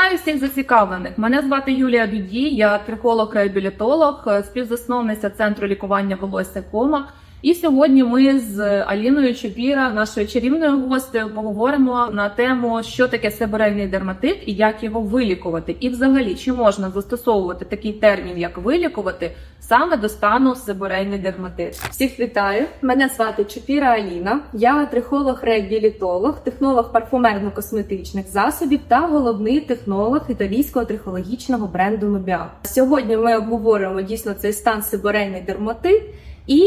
Вітаю всіх зацікавлених. Мене звати Юлія Дуді, я трихолог-реабілітолог, е, співзасновниця центру лікування волосся Кома. І сьогодні ми з Аліною Чупіра, нашою чарівною гостею, поговоримо на тему, що таке себорейний дерматит і як його вилікувати. І, взагалі, чи можна застосовувати такий термін, як вилікувати, саме до стану себорейний дерматит. Всіх вітаю! Мене звати Чупіра Аліна. Я трихолог-реабілітолог, технолог парфумерно-косметичних засобів та головний технолог італійського трихологічного бренду Нобіа. Сьогодні ми обговоримо дійсно цей стан сиборейний дерматит і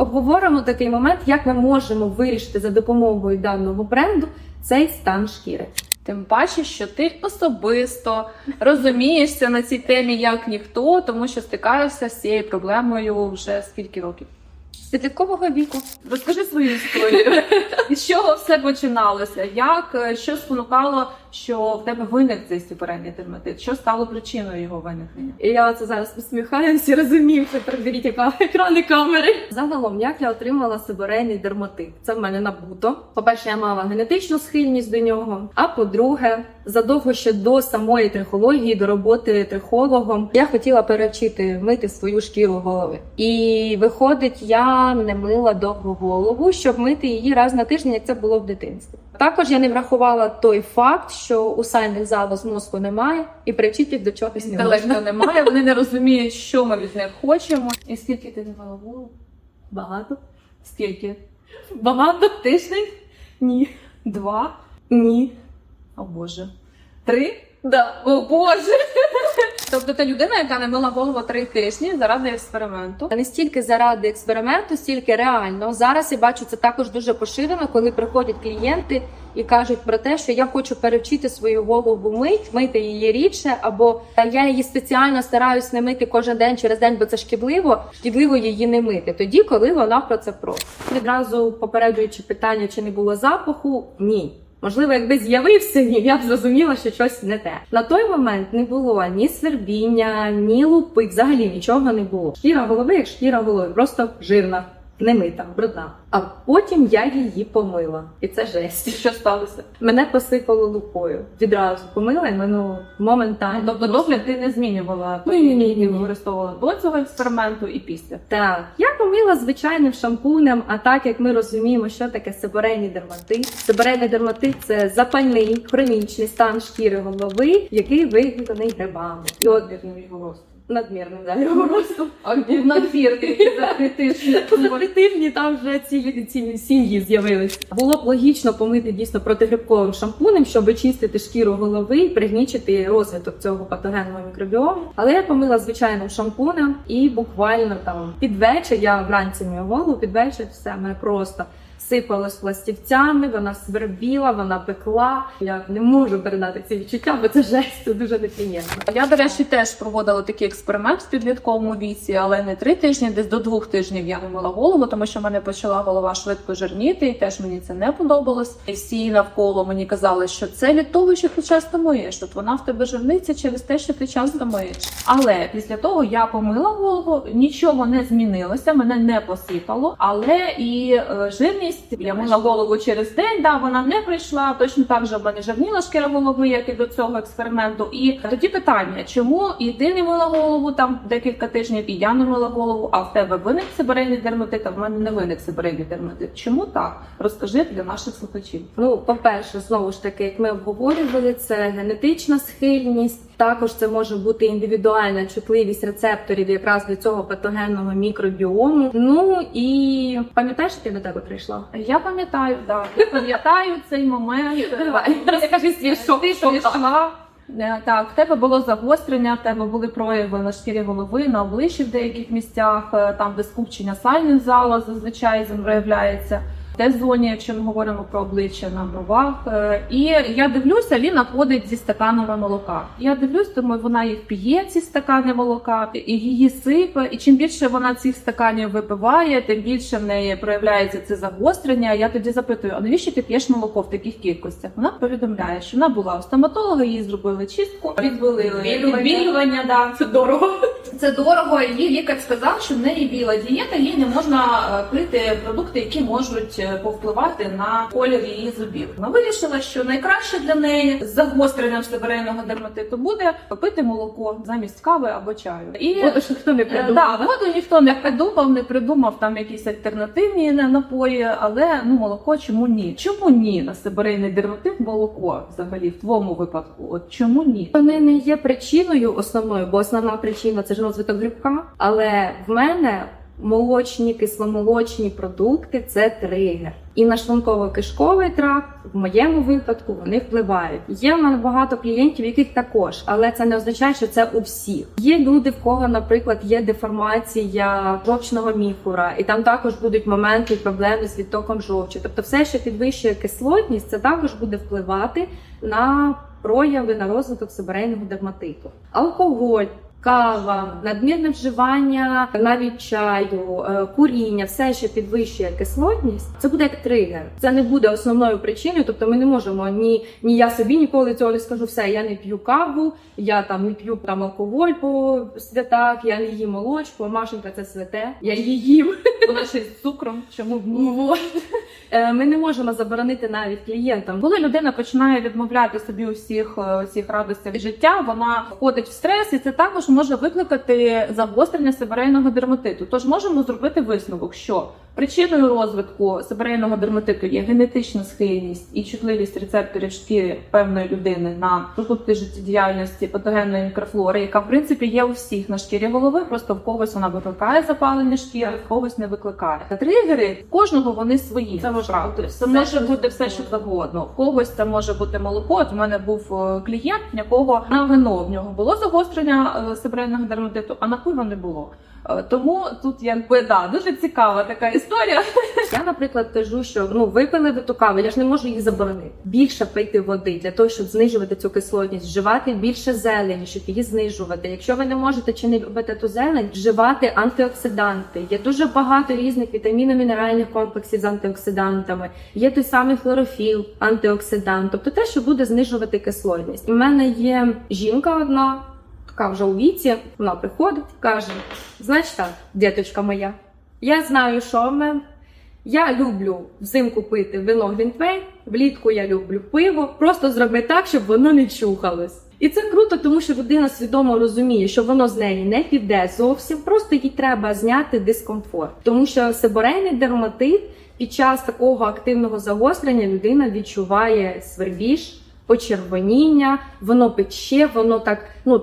обговоримо такий момент, як ми можемо вирішити за допомогою даного бренду цей стан шкіри. Тим паче, що ти особисто розумієшся на цій темі як ніхто, тому що стикаєшся з цією проблемою вже скільки років. З підліткового віку Розкажи свою історію. З чого все починалося? Як е, що спонукало, що в тебе виник цей сепарейний дерматит? Що стало причиною його виникнення? І я це зараз посміхаюся розумію, що переберіть яка екрани камери. Загалом, як я отримала сиборейний дерматит? Це в мене набуто. По-перше, я мала генетичну схильність до нього. А по-друге, задовго ще до самої трихології, до роботи трихологом, я хотіла перевчити мити свою шкіру голови. І виходить, я не мила довго голову, щоб мити її раз на тиждень, як це було в дитинстві. Також я не врахувала той факт, що у сальних залоз мозку немає, і привчити їх до чогось не можна. Немає, вони не розуміють, що ми від них хочемо. І скільки ти не мала голову? Багато? Скільки? Багато тиждень? Ні. Два? Ні. О Боже. Три? Да. О Боже! Тобто ти людина, яка не мила голову три тижні заради експерименту. Не стільки заради експерименту, стільки реально. Зараз я бачу це також дуже поширено, коли приходять клієнти і кажуть про те, що я хочу перевчити свою голову мить, мити її рідше, або я її спеціально стараюсь не мити кожен день через день, бо це шкідливо. Шкідливо її не мити. Тоді, коли вона про це просить. Відразу попереджуючи питання, чи не було запаху, ні. Можливо, якби з'явився він, я б зрозуміла, що щось не те. На той момент не було ні свербіння, ні лупи, взагалі нічого не було. Шкіра голови, як шкіра голови, просто жирна, немита, брудна. А потім я її помила, і це жесть. що сталося? Мене посипало лупою. Відразу помила і минуло моментально. Тобто догляд ти не змінювала Ні, ні, ні, ні. використовувала до цього експерименту і після. Так, я помила звичайним шампунем, а так як ми розуміємо, що таке сиборейний дерматит. Сиборейний дерматит це запальний хронічний стан шкіри голови, який викликаний грибами. І от Надмірним да, його ростом. А надмірний тижні. Тижні там вже цілі цілі сім'ї з'явилися. Було б логічно помити дійсно протигрибковим шампунем, щоб очистити шкіру голови і пригнічити розвиток цього патогенного мікробіому. Але я помила звичайним шампунем і буквально там під вечір я вранці мою голову, під вечір все мене просто. Сипалось пластівцями, вона свербіла, вона пекла. Я не можу передати ці відчуття, бо це жесть, це дуже неприємно. Я, до речі, теж проводила такий експеримент в підлітковому віці, але не три тижні, десь до двох тижнів я не мила голову, тому що в мене почала голова швидко жирніти, і теж мені це не подобалось. І всі навколо мені казали, що це від того, що ти часто миєш. От вона в тебе жирниться через те, що ти часто миєш. Але після того я помила голову, нічого не змінилося, мене не посипало. Але і е, жирність я мила голову через день. Да, вона не прийшла. Точно так же в мене жирніла шкіра голови, як і до цього експерименту. І тоді питання, чому і ти не мила голову там декілька тижнів, і я не мила голову, а в тебе виник сибирейний дерматит, а в мене не виник сибирейний дерматит. Чому так? Розкажи для наших слухачів. Ну, по-перше, знову ж таки, як ми обговорювали, це генетична схильність. Також це може бути індивідуальна чутливість рецепторів якраз до цього патогенного мікробіому. Ну і пам'ятаєш, що я до тебе прийшла? Я пам'ятаю, да, я пам'ятаю цей момент. розкажи свій шок. Ти прийшла. Е, Так, в тебе було загострення, в тебе були прояви на шкірі голови, на обличчі в деяких місцях, е, там де скупчення сальних залоз зазвичай проявляється. Де зоні, якщо ми говоримо про обличчя на бровах. Е, І я дивлюся, Ліна ходить зі стаканами молока. Я дивлюсь, думаю, вона їх п'є, ці стакани молока, і її сипе. І чим більше вона цих стаканів випиває, тим більше в неї проявляється це загострення. Я тоді запитую: а навіщо ти п'єш молоко в таких кількостях? Вона повідомляє, що вона була у стоматолога, їй зробили чистку, Відбілювання. відбілювання, да, це дорого. Це дорого. Її лікар сказав, що в неї біла дієта, їй не можна е, пити продукти, які можуть е, повпливати на колір її зубів. Вона вирішила, що найкраще для неї з загостренням сибирейного дерматиту буде пити молоко замість кави або чаю. І Воду ж ніхто не Е, придумав. Да, воду ніхто не придумав, не придумав там якісь альтернативні напої, але ну молоко чому ні? Чому ні на сибирейний дерматит молоко взагалі в твоєму випадку? От чому ні? Вони не є причиною основною, бо основна причина це ж розвиток грибка. Але в мене молочні, кисломолочні продукти це тригер. І на шлунково-кишковий тракт в моєму випадку вони впливають. Є в мене багато клієнтів, яких також, але це не означає, що це у всіх. Є люди, в кого, наприклад, є деформація жовчного міхура, і там також будуть моменти проблеми з відтоком жовчі. Тобто, все, що підвищує кислотність, це також буде впливати на прояви на розвиток сибирейного дерматиту. Алкоголь. Кава, надмірне вживання навіть чаю, е, куріння, все, що підвищує кислотність, це буде як тригер. Це не буде основною причиною. Тобто, ми не можемо ні, ні я собі ніколи цього не скажу. Все, я не п'ю каву, я там не п'ю там алкоголь по святах, я не їм молочку, Машенька це святе. Я її їм. Ще з цукром, чому б ні? Вот. Е, Ми не можемо заборонити навіть клієнтам. Коли людина починає відмовляти собі усіх е, усіх радостей життя, вона входить в стрес, і це також може викликати загострення сибирейного дерматиту. Тож можемо зробити висновок, що причиною розвитку сибирейного дерматиту є генетична схильність і чутливість рецепторів шкіри певної людини на продукти життєдіяльності патогенної мікрофлори, яка в принципі є у всіх на шкірі голови. Просто в когось вона викликає запалення шкіри, в когось не викликає. Тригери в кожного вони свої. Це може бути це може бути все, що завгодно. В когось це може бути молоко. От у мене був е, клієнт, в якого на вино в нього було загострення е, сибирейного дерматиту, а на пиво не було. Е, Тому тут якби да дуже цікава така історія. Я, наприклад, кажу, що ну випили ви ту каву, я ж не можу її заборонити. Більше пити води для того, щоб знижувати цю кислотність, вживати більше зелені, щоб її знижувати. Якщо ви не можете чи не любите ту зелень, вживати антиоксиданти. Є дуже багато різних вітаміно-мінеральних комплексів з антиоксидантами. Є той самий хлорофіл, антиоксидант, тобто те, що буде знижувати кислотність. У мене є жінка одна. Така вже у віці, вона приходить, каже: Знаєш так, діточка моя, я знаю, що в мене. Я люблю взимку пити вино Глінтвейн, влітку я люблю пиво. Просто зроби так, щоб воно не чухалось. І це круто, тому що людина свідомо розуміє, що воно з неї не піде зовсім. Просто їй треба зняти дискомфорт, тому що сиборейний дерматит під час такого активного загострення людина відчуває свербіж, почервоніння, воно пече, воно так ну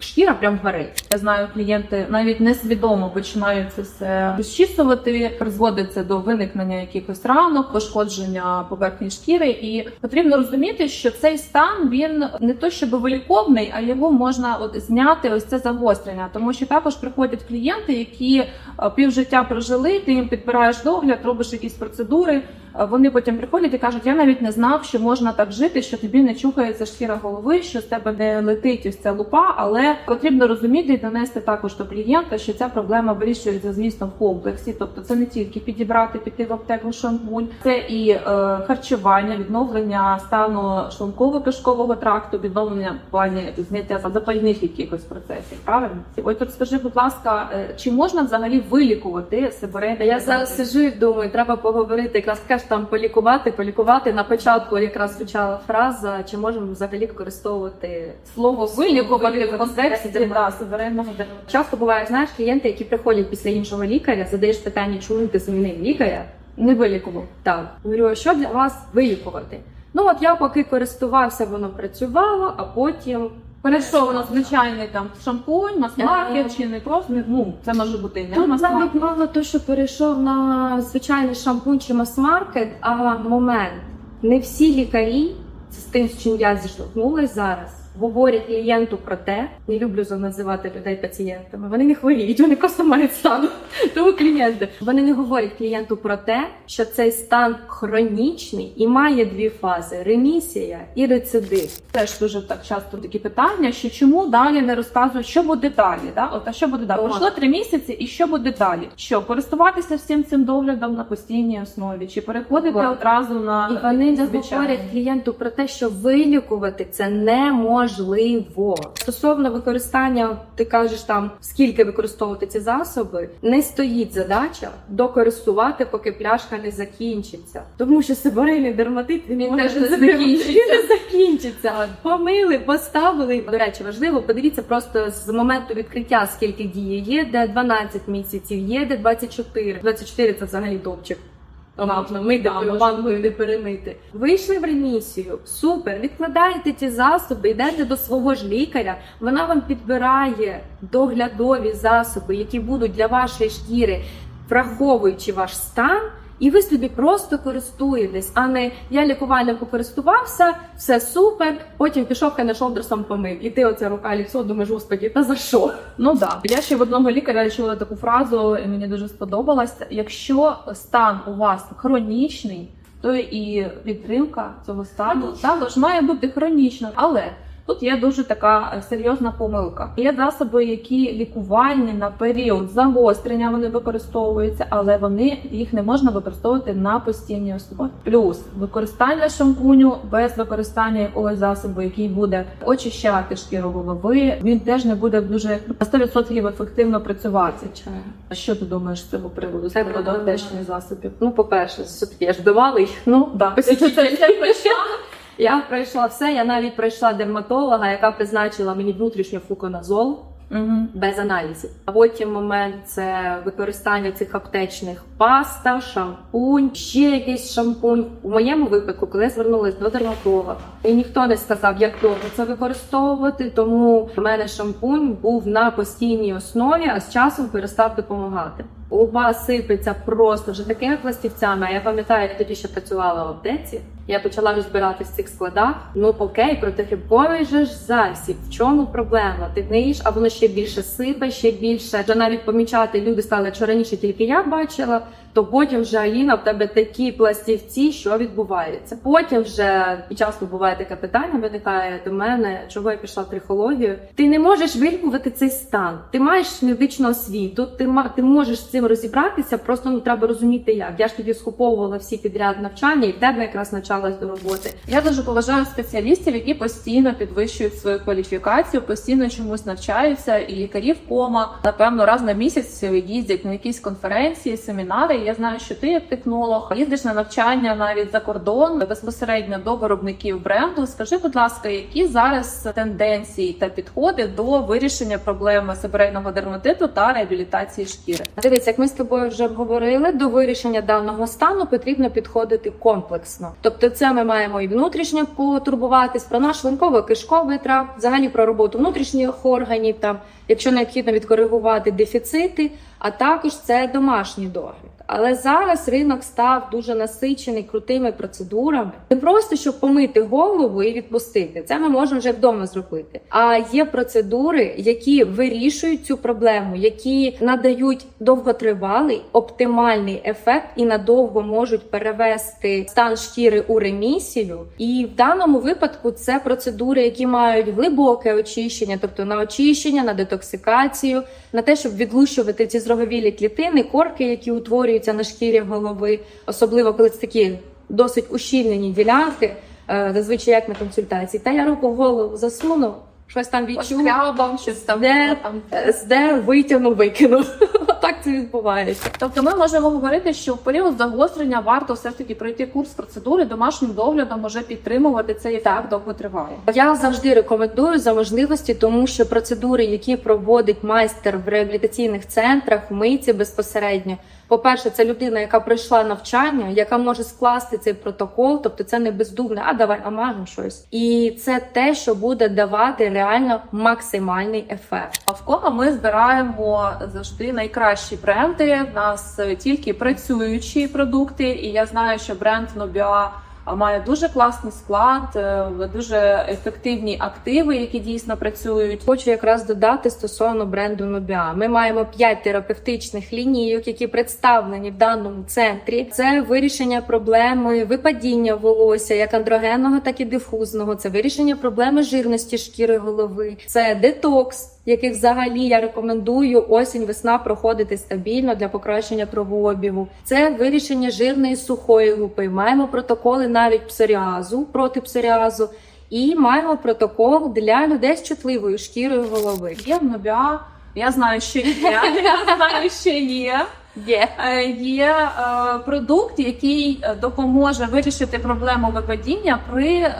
шкіра прям горить. Я знаю, клієнти навіть несвідомо починають це все розчісувати, призводить це до виникнення якихось ранок, пошкодження поверхні шкіри. І потрібно розуміти, що цей стан він не то щоб виліковний, а його можна от зняти ось це загострення. Тому що також приходять клієнти, які е, півжиття прожили, ти їм підбираєш догляд, робиш якісь процедури. Е, Вони потім приходять і кажуть, я навіть не знав, що можна так жити, що тобі не чухається шкіра голови, що з тебе не летить ось ця лупа, але потрібно розуміти і донести також до клієнта, що ця проблема вирішується, звісно, в комплексі. Тобто це не тільки підібрати, піти в аптеку шампунь, це і е, харчування, відновлення стану шлунково-кишкового тракту, відновлення в плані зняття запальних якихось процесів. Правильно? Тут скажи, будь ласка, е, чи можна взагалі вилікувати сибирейний Я зараз сижу і думаю, треба поговорити, якраз кажеш там полікувати, полікувати. На початку якраз звучала фраза, чи можемо взагалі використовувати слово вилікувати в контексті да, сибирейного. Часто буває, знаєш, клієнти, які приходять після іншого лікаря, задаєш питання, чому ти змінив лікаря. Не вилікував. Так, говорю, а що для вас вилікувати? Ну от я поки користувався, воно працювало, а потім Перейшов на звичайний там шампунь, масмаркет, чи не просто ну це може бути не Тут мас-маркет. мало то, що перейшов на звичайний шампунь чи мас-маркет, а момент. Не всі лікарі, з тим, з чим я зіштовхнулася зараз, говорять клієнту про те, не люблю називати людей пацієнтами. Вони не хворіють, вони просто мають стан. Тому клієнти. Вони не говорять клієнту про те, що цей стан хронічний і має дві фази: ремісія і рецидив. Теж дуже так часто такі питання, що чому далі не розказують, що буде далі. Да? От а що буде далі? Пройшло три місяці, і що буде далі? Що користуватися всім цим доглядом на постійній основі, чи переходити одразу на І вони не говорять клієнту про те, що вилікувати це неможливо. Стосовно використання, ти кажеш там скільки використовувати ці засоби, не стоїть задача докористувати, поки пляшка не закінчиться. Тому що сибирейний дерматит він, Він може теж не закінчиться. Він не закінчиться. Помили, поставили. До речі, важливо, подивіться просто з моменту відкриття, скільки діє. Є де 12 місяців, є де 24. 24 це взагалі топчик. Ладно, ми Да, йдемо не перемити. Вийшли в ремісію, супер. Відкладаєте ті засоби, йдете до свого ж лікаря. Вона вам підбирає доглядові засоби, які будуть для вашої шкіри, враховуючи ваш стан. І ви собі просто користуєтесь, а не я лікувальним покористувався, все супер. Потім пішов кенешолдерсом помив. І ти оце рука ліцо, думаєш, господі, та за що? Ну да, я ще в одного лікаря чула таку фразу, і мені дуже сподобалась. Якщо стан у вас хронічний, то і підтримка цього стану також має бути хронічною. Але тут є дуже така е, серйозна помилка. Є засоби, які лікувальні на період загострення вони використовуються, але вони їх не можна використовувати на постійній основі. Плюс використання шампуню без використання якогось засобу, який буде очищати шкіру голови, він теж не буде дуже на 100% ефективно працювати. Що ти думаєш з цього приводу? З Це приводу аптечних засобів? Ну, по-перше, все-таки я ж вдавалий. Ну, Да. Я пройшла все. Я навіть пройшла дерматолога, яка призначила мені внутрішньо флуконазол Мгм. без аналізів. А потім момент це використання цих аптечних паста, шампунь, ще якийсь шампунь. У моєму випадку, коли я звернулася до дерматолога, і ніхто не сказав, як довго це використовувати. Тому в мене шампунь був на постійній основі, а з часом перестав допомагати. Луба сипеться просто вже такими пластівцями. А я пам'ятаю, я тоді ще працювала в аптеці. Я почала розбиратись в цих складах. Ну окей, протигрибковий же ж засіб. В чому проблема? Ти гниєш, а воно ще більше сипе, ще більше. Вже навіть помічати люди стали, що раніше тільки я бачила, то потім вже Аліна, в тебе такі пластівці, що відбувається. Потім вже часто буває таке питання, виникає до мене, чого я пішла в трихологію. Ти не можеш вилікувати цей стан. Ти маєш медичну освіту, ти ти можеш з цим розібратися. Просто ну треба розуміти, як я ж тоді скуповувала всі підряд навчання, і в тебе якраз навчалась до роботи. Я дуже поважаю спеціалістів, які постійно підвищують свою кваліфікацію, постійно чомусь навчаються, і лікарів кома напевно раз на місяць їздять на якісь конференції, семінари. Я знаю, що ти як технолог їздиш на навчання навіть за кордон безпосередньо до виробників бренду. Скажи, будь ласка, які зараз тенденції та підходи до вирішення проблеми себерейного дерматиту та реабілітації шкіри? Дивись, як ми з тобою вже обговорили, до вирішення даного стану потрібно підходити комплексно. Тобто, це ми маємо і внутрішньо потурбуватись про наш шлунково-кишковий тракт, взагалі про роботу внутрішніх органів, там, якщо необхідно відкоригувати дефіцити, а також це домашній догляд. Але зараз ринок став дуже насичений крутими процедурами. Не просто щоб помити голову і відпустити. Це ми можемо вже вдома зробити. А є процедури, які вирішують цю проблему, які надають довготривалий оптимальний ефект і надовго можуть перевести стан шкіри у ремісію. І в даному випадку це процедури, які мають глибоке очищення, тобто на очищення, на детоксикацію, на те, щоб відлущувати ці зроговілі клітини, корки, які утворюються на шкірі голови, особливо коли це такі досить ущільнені ділянки, е, зазвичай як на консультації. Та я руку в голову засунув, щось там відчув. Щось там Де? там е, витягнув, викинув. Так це відбувається. Тобто ми можемо говорити, що в період загострення варто все ж таки пройти курс процедури домашнім доглядом, може підтримувати цей ефект довго триває. Я завжди рекомендую за можливості, тому що процедури, які проводить майстер в реабілітаційних центрах, мийці безпосередньо. По-перше, це людина, яка пройшла навчання, яка може скласти цей протокол, тобто це не бездумне, а давай намажемо щось. І це те, що буде давати реально максимальний ефект. В кого ми збираємо завжди найкращі бренди. В нас тільки працюючі продукти, і я знаю, що бренд Nobia має дуже класний склад, е, дуже ефективні активи, які дійсно працюють. Хочу якраз додати стосовно бренду Nobia. Ми маємо 5 терапевтичних лінійок, які представлені в даному центрі. Це вирішення проблеми випадіння волосся, як андрогенного, так і дифузного. Це вирішення проблеми жирності шкіри голови, це детокс. Яких взагалі я рекомендую осінь-весна проходити стабільно для покращення кровообігу. Це вирішення жирної сухої лупи. Маємо протоколи навіть псоріазу проти псоріазу. І маємо протокол для людей з чутливою шкірою голови. Є в Нобіа, я знаю, що є. Я знаю, що є. Є. Е, Є е, продукт, який е, допоможе вирішити проблему випадіння при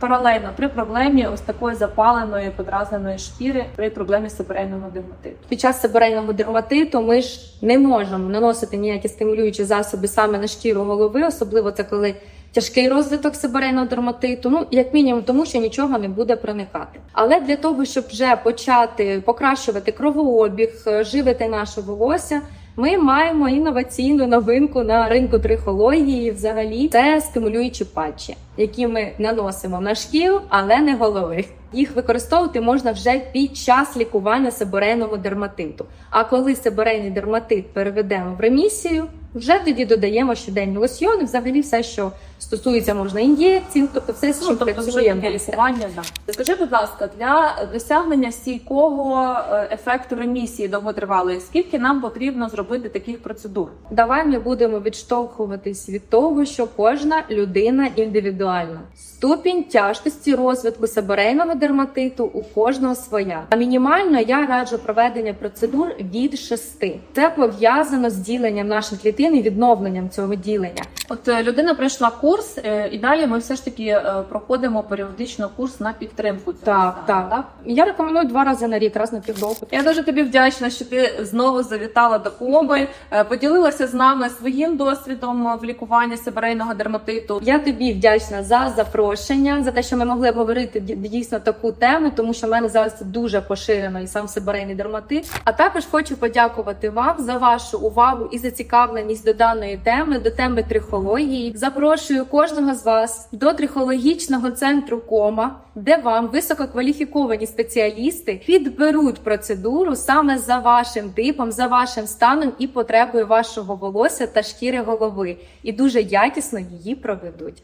паралельно при проблемі ось такої запаленої подразненої шкіри при проблемі сепарейного дерматиту. Під час сибирейного дерматиту ми ж не можемо наносити ніякі стимулюючі засоби саме на шкіру голови, особливо це коли тяжкий розвиток сибирейного дерматиту. Ну як мінімум, тому що нічого не буде проникати. Але для того, щоб вже почати покращувати кровообіг, е, живити наше волосся. Ми маємо інноваційну новинку на ринку трихології. Взагалі, це стимулюючі патчі, які ми наносимо на шкіру, але не голови. Їх використовувати можна вже під час лікування сибирейного дерматиту. А коли сибирейний дерматит переведемо в ремісію, вже тоді додаємо щоденні лосьйони, взагалі все, що стосується можна ін'єкцій, тобто все, що Ну, тобто лікування. Да. Скажи, будь ласка, для досягнення стійкого е, ефекту ремісії довготривалої, скільки нам потрібно зробити таких процедур? Давай ми будемо відштовхуватись від того, що кожна людина індивідуальна. Ступінь тяжкості розвитку сибирейного дерматиту у кожного своя. А мінімально я раджу проведення процедур від шести. Це пов'язано з діленням наших клітин і відновленням цього ділення. От е, людина пройшла курс, е, і далі ми все ж таки е, проходимо періодично курс на підтримку. цього Так, стану, так. Я рекомендую два рази на рік, раз на півроку. Я дуже тобі вдячна, що ти знову завітала до Коби, поділилася з нами своїм досвідом в лікуванні сибирейного дерматиту. Я тобі вдячна за запрошення, за те, що ми могли обговорити дійсно таку тему, тому що в мене зараз дуже поширено і сам сибирейний дерматит. А також хочу подякувати вам за вашу увагу і зацікавленість до даної теми, до теми трихології. Запрошую кожного з вас до трихологічного центру Кома, де вам висококваліфіковані спеціалісти підберуть процедуру саме за вашим типом, за вашим станом і потребою вашого волосся та шкіри голови, і дуже якісно її проведуть.